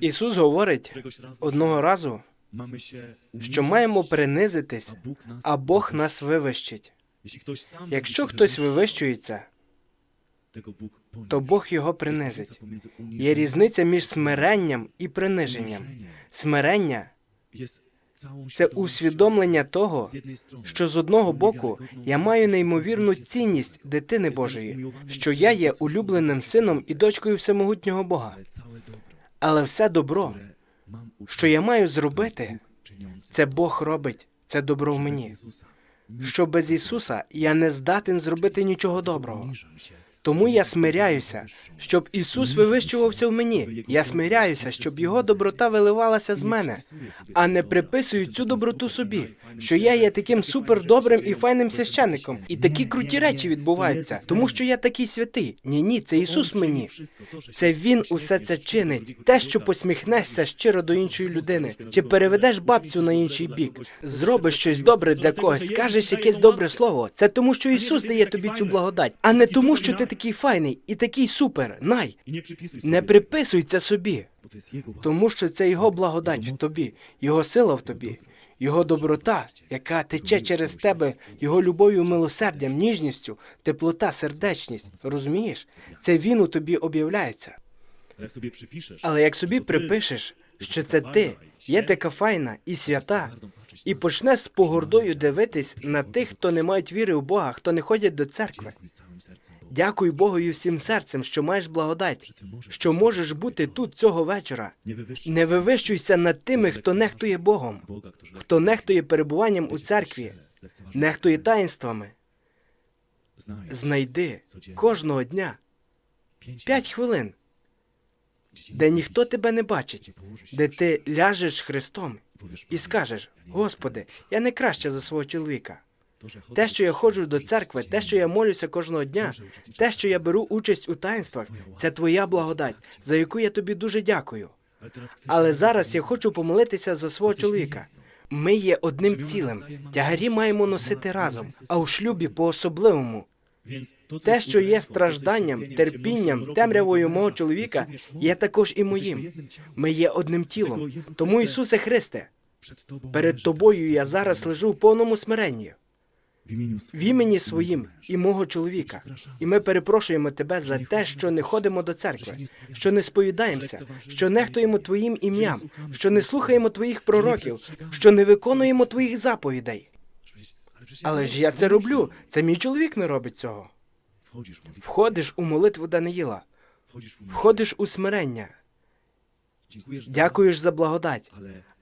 Ісус говорить одного разу, що маємо принизитись, а Бог нас вивищить. Якщо хтось вивищується, то Бог його принизить. Є різниця між смиренням і приниженням. Смирення це усвідомлення того, що з одного боку я маю неймовірну цінність дитини Божої, що я є улюбленим сином і дочкою всемогутнього Бога. Але все добро, що я маю зробити, це Бог робить, це добро в мені. Що без Ісуса я не здатен зробити нічого доброго. Тому я смиряюся, щоб Ісус вивищувався в мені. Я смиряюся, щоб Його доброта виливалася з мене, а не приписую цю доброту собі, що я є таким супердобрим і файним священником. І такі круті речі відбуваються, тому що я такий святий. Ні, ні, це Ісус мені. Це Він усе це чинить. Те, що посміхнешся щиро до іншої людини, чи переведеш бабцю на інший бік, зробиш щось добре для когось, скажеш якесь добре слово. Це тому, що Ісус дає тобі цю благодать, а не тому, що ти такий файний і такий супер. Най не приписуй це собі, тому що це Його благодать в тобі, Його сила в тобі, Його доброта, яка тече через тебе, Його любов'ю, милосердям, ніжністю, теплота, сердечність. Розумієш? Це він у тобі об'являється. Але як собі припишеш, що це ти, є така файна і свята, і почнеш з погордою дивитись на тих, хто не мають віри в Бога, хто не ходять до церкви. Дякуй Богові всім серцем, що маєш благодать, що можеш бути тут цього вечора. Не вивищуйся над тими, хто нехтує Богом, хто нехтує перебуванням у церкві, нехтує таїнствами. Знайди кожного дня п'ять хвилин, де ніхто тебе не бачить, де ти ляжеш Христом і скажеш: Господи, я не краще за свого чоловіка. Те, що я ходжу до церкви, те, що я молюся кожного дня, те, що я беру участь у таїнствах, це твоя благодать, за яку я тобі дуже дякую. Але зараз я хочу помолитися за свого чоловіка. Ми є одним цілим. Тягарі маємо носити разом, а у шлюбі по-особливому. Те, що є стражданням, терпінням, темрявою мого чоловіка, є також і моїм. Ми є одним тілом. Тому, Ісусе Христе, перед тобою я зараз лежу в повному смиренні в імені своїм і мого чоловіка. І ми перепрошуємо тебе за те, що не ходимо до церкви, що не сповідаємося, що нехтуємо твоїм ім'ям, що не слухаємо твоїх пророків, що не виконуємо твоїх заповідей. Але ж я це роблю. Це мій чоловік не робить цього. Входиш у молитву Даниїла, входиш у смирення, дякуєш за благодать.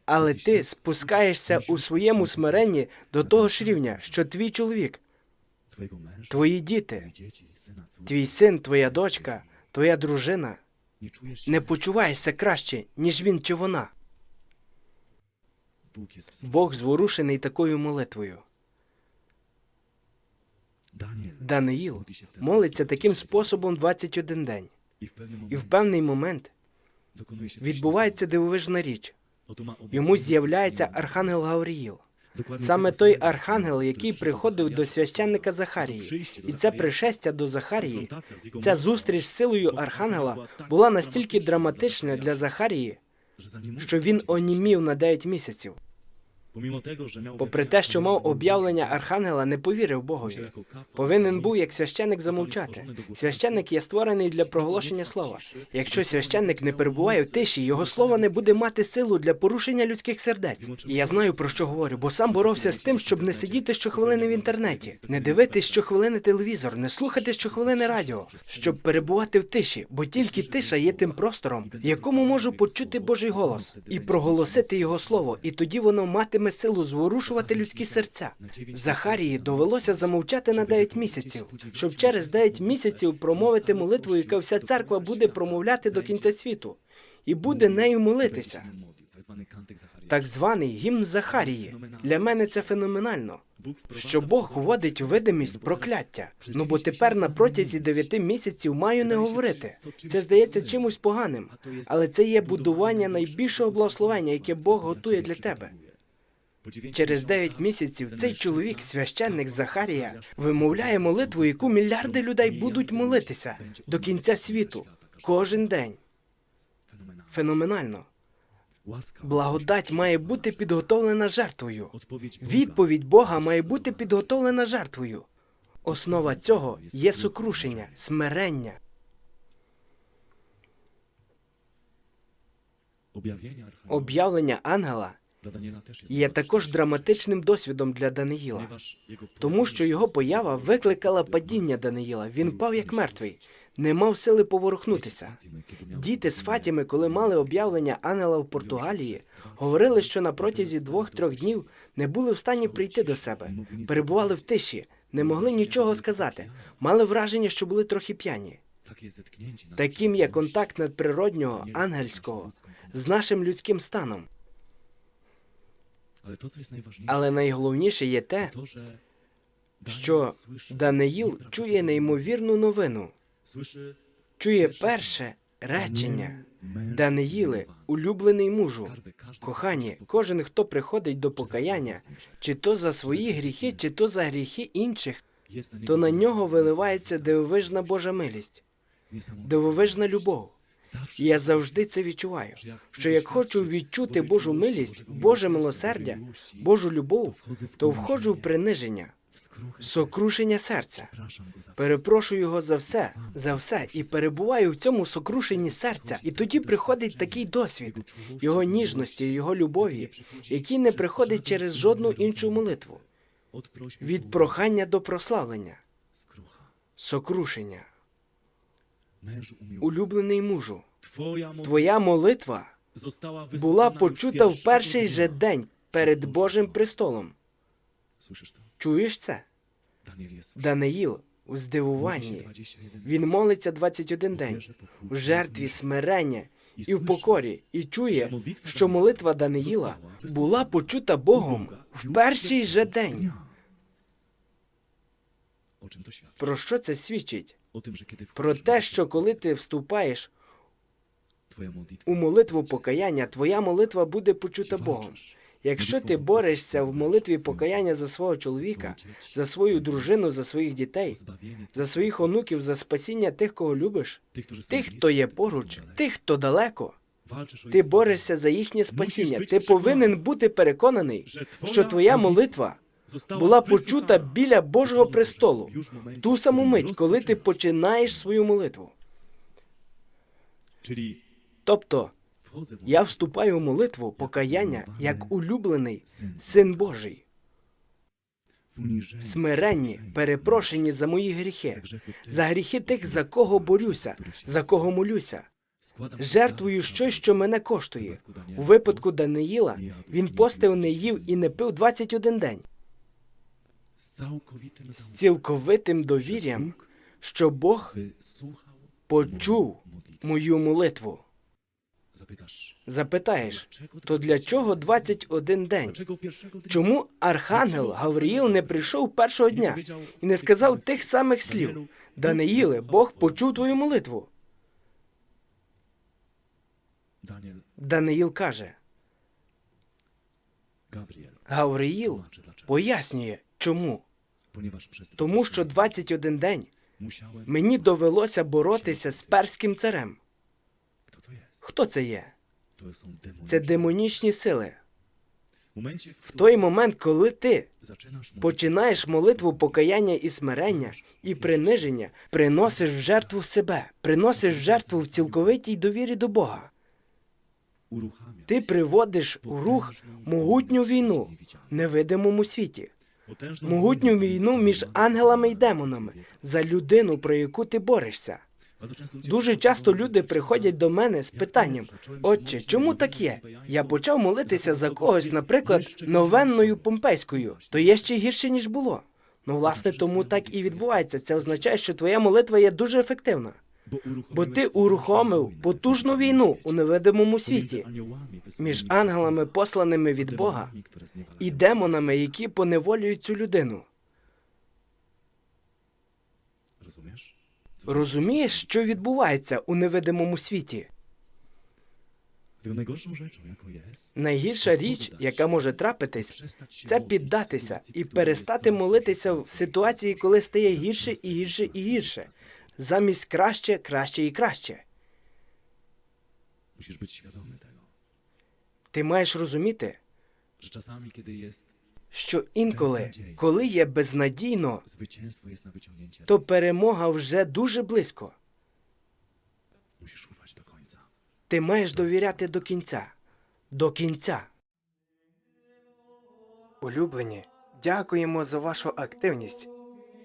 Але ти спускаєшся у своєму смиренні до того ж рівня, що твій чоловік, твої діти, твій син, твоя дочка, твоя дружина. Не почуваєшся краще, ніж він чи вона. Бог зворушений такою молитвою. Даниїл молиться таким способом 21 день, і в певний момент відбувається дивовижна річ. Йому з'являється архангел Гавріїл. Саме той архангел, який приходив до священника Захарії, і це пришестя до Захарії, ця зустріч з силою архангела була настільки драматична для Захарії, що він онімів на 9 місяців. Попри те, що мав об'явлення архангела, не повірив Богові. Повинен був як священник замовчати. Священник є створений для проголошення слова. Якщо священник не перебуває в тиші, його слово не буде мати силу для порушення людських сердець. І я знаю про що говорю, бо сам боровся з тим, щоб не сидіти щохвилини в інтернеті, не дивитись щохвилини телевізор, не слухати щохвилини радіо, щоб перебувати в тиші, бо тільки тиша є тим простором, в якому можу почути Божий голос і проголосити його слово, і тоді воно матиме силу зворушувати людські серця. Захарії довелося замовчати на 9 місяців, щоб через 9 місяців промовити молитву, яка вся церква буде промовляти до кінця світу, і буде нею молитися. Так званий гімн Захарії. Для мене це феноменально. Що Бог вводить у видимість прокляття. Ну бо тепер на протязі дев'яти місяців маю не говорити. Це здається чимось поганим, але це є будування найбільшого благословення, яке Бог готує для тебе. Через дев'ять місяців цей чоловік, священник Захарія, вимовляє молитву, яку мільярди людей будуть молитися до кінця світу кожен день. феноменально. Благодать має бути підготовлена жертвою. Відповідь Бога має бути підготовлена жертвою. Основа цього є сокрушення, смирення. Об'явлення ангела є також драматичним досвідом для Даниїла, тому що його поява викликала падіння Даниїла. Він пав як мертвий, не мав сили поворухнутися. Діти з Фатіми, коли мали об'явлення ангела в Португалії, говорили, що на протязі двох-трьох днів не були в стані прийти до себе, перебували в тиші, не могли нічого сказати, мали враження, що були трохи п'яні. Таким є контакт надприроднього, ангельського з нашим людським станом. Але найголовніше є те, що Даниїл чує неймовірну новину, чує перше речення. Даниїле, улюблений мужу, кохані, кожен, хто приходить до покаяння, чи то за свої гріхи, чи то за гріхи інших, то на нього виливається дивовижна Божа милість, дивовижна любов. І я завжди це відчуваю. Що як хочу відчути Божу милість, Боже милосердя, Божу любов, то входжу в приниження, сокрушення серця. Перепрошую його за все, за все, і перебуваю в цьому сокрушенні серця. І тоді приходить такий досвід його ніжності, його любові, який не приходить через жодну іншу молитву. Від прохання до прославлення, сокрушення, улюблений мужу. Твоя молитва була почута в перший же день перед Божим престолом. Чуєш це? Даниїл у здивуванні. Він молиться 21 день в жертві смирення і в покорі, і чує, що молитва Даниїла була почута Богом в перший же день. Про що це свідчить? Że Про те, що коли ти вступаєш у молитву покаяння, твоя молитва буде почута Богом. Якщо ти борешся в молитві покаяння за свого чоловіка, за свою дружину, за своїх дітей, за своїх онуків, за спасіння тих, кого любиш, тих, хто є поруч, тих, хто далеко, ти борешся за їхнє спасіння. Ти повинен бути переконаний, що твоя молитва була почута біля Божого престолу, ту саму мить, коли ти починаєш свою молитву. Тобто я вступаю в молитву покаяння як улюблений син. Божий, смиренні, перепрошені за мої гріхи, за гріхи тих, за кого борюся, за кого молюся. Жертвую щось, що мене коштує. У випадку Даниїла він постив, не їв і не пив 21 день з цілковитим довір'ям, що Бог почув мою молитву. Запитаєш, то для чого 21 день? Чому архангел Гавриїл не прийшов? першого дня і не сказав тих самих слів? Даниїле, Бог почув твою молитву. Даниїл каже, Гавриїл пояснює, чому. Тому 20 що 21 день мені довелося боротися з перським царем. Хто це є? Це демонічні сили. В той момент, коли ти починаєш молитву покаяння і смирення і приниження, приносиш в жертву себе, приносиш в жертву в цілковитій довірі до Бога. Ти приводиш у рух могутню війну в невидимому світі, могутню війну між ангелами і демонами за людину, про яку ти борешся. Дуже часто люди приходять до мене з питанням: Отче, чому так є? Я почав молитися за когось, наприклад, новенною помпейською, то є ще гірше, ніж було. Ну, власне, тому так і відбувається. Це означає, що твоя молитва є дуже ефективна, бо ти урухомив потужну війну у невидимому світі між ангелами, посланими від Бога, і демонами, які поневолюють цю людину. Розумієш, що відбувається у невидимому світі? Найгірша річ, яка може трапитись, це піддатися і перестати молитися в ситуації, коли стає гірше і гірше і гірше, замість краще, краще і краще. Musisz być świadomy tego, Ти маєш розуміти, że czasami, kiedy jest що інколи, коли є безнадійно, zwycięstwo jest na wyciągnięcie, то перемога вже дуже близько. musisz ufać do końca. Ти маєш довіряти до кінця. До кінця. Улюблені, дякуємо за вашу активність.